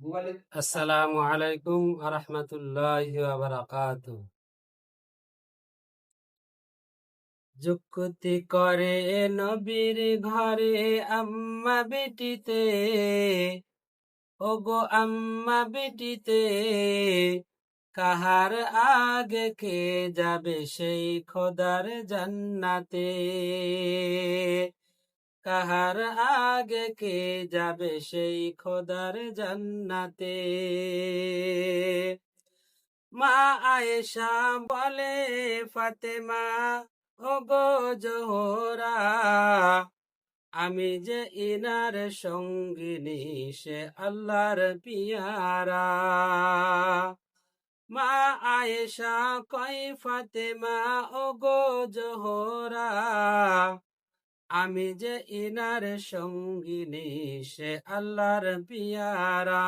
আসসালামু আলাইকুম আরহামতুল্লাহ বারাকাত। যুক্তি করে নবীর ঘরে আম্মা বেটিতে, ওগো আম্মা বেটিতে, কাহার আগে কে যাবে সেই খোদার জান্নাতে? কাহার আগে কে যাবে সেই খোদার জান্নাতে? মা আয়েশা বলে, ফাতেমা ও গো জোহরা, আমি যে ইনার সঙ্গিনী, সে আল্লাহর পিয়ারা। মা আয়েশা কই ফাতেমা ও গো জোহরা আমি যে ইনার সঙ্গিনী, সে আল্লাহর পিয়ারা।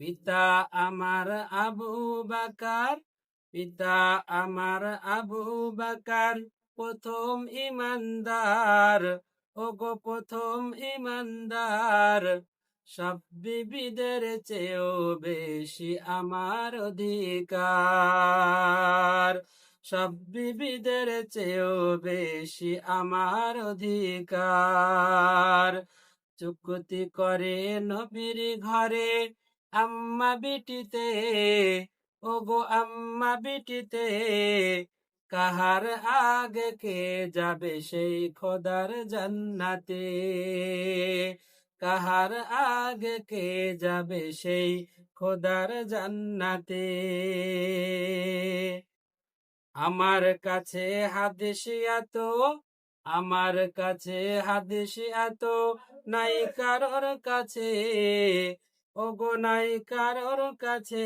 পিতা আমার আবু বাকার, পিতা আমার আবু বাকার, প্রথম ইমানদার। ও গো প্রথম ইমানদার, সব বিবিদের চেয়েও বেশি আমার অধিকার। সব বিবিদের চেয়েও বেশি আমার অধিকার। চুক্তি করে নবীর ঘরে আম্মা বিটিতে ও গো আম্মা বিটিতে, কাহার আগে কে যাবে সেই খোদার জান্নাতে? কাহার আগে কে যাবে সেই খোদার জান্নাতে? আমার কাছে হাদিস এত, আমার কাছে হাদিস এত, নাই কারোর কাছে, ওগো নাই কারোর কাছে,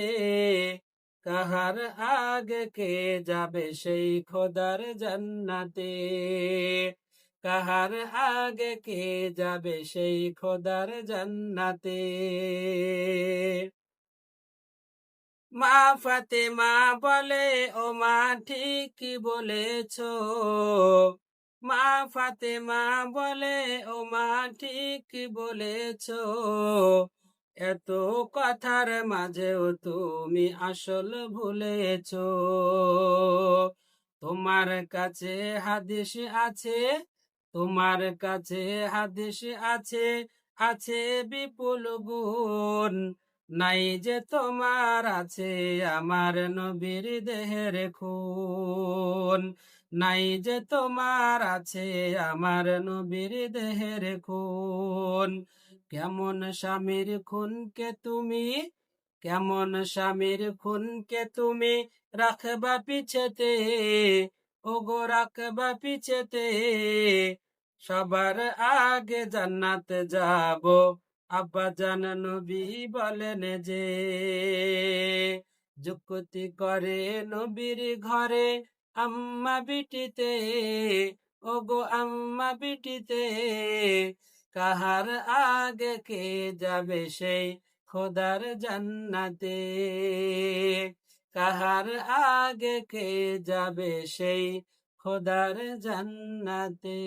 কাহার আগে কে যাবে সেই খোদার জান্নাতে? কাহার আগে কে যাবে সেই খোদার জান্নাতে? মা ফাতেমা বলে, ও মা, ঠিক বলেছ। মা ফাতেমা বলে, ও মা, ঠিক বলেছ। এত কথার মাঝেও তুমি আসল ভুলেছ। তোমার কাছে হাদিস আছে, তোমার কাছে হাদিস আছে আছে বিপুল গুণ। নাই যে তোমার আছে আমার নবীর দেহের খুন। নাই যে তোমার আছে আমার নবীর দেহের খুন। কেমন স্বামীর খুনকে তুমি, কেমন স্বামীর খুনকে তুমি রাখবা পিছেতে, ওগো রাখবা পিছেতে, সবার আগে জান্নাত যাব। আব্বা জান নবী বলেন যে, যুক্তি করে নবীর ঘরে আম্মা বিটিতে, ওগো আম্মা বিটিতে, কাহার আগে কে যাবে সেই খোদার জান্নাতে? কাহার আগে কে যাবে সেই খোদার জান্নাতে?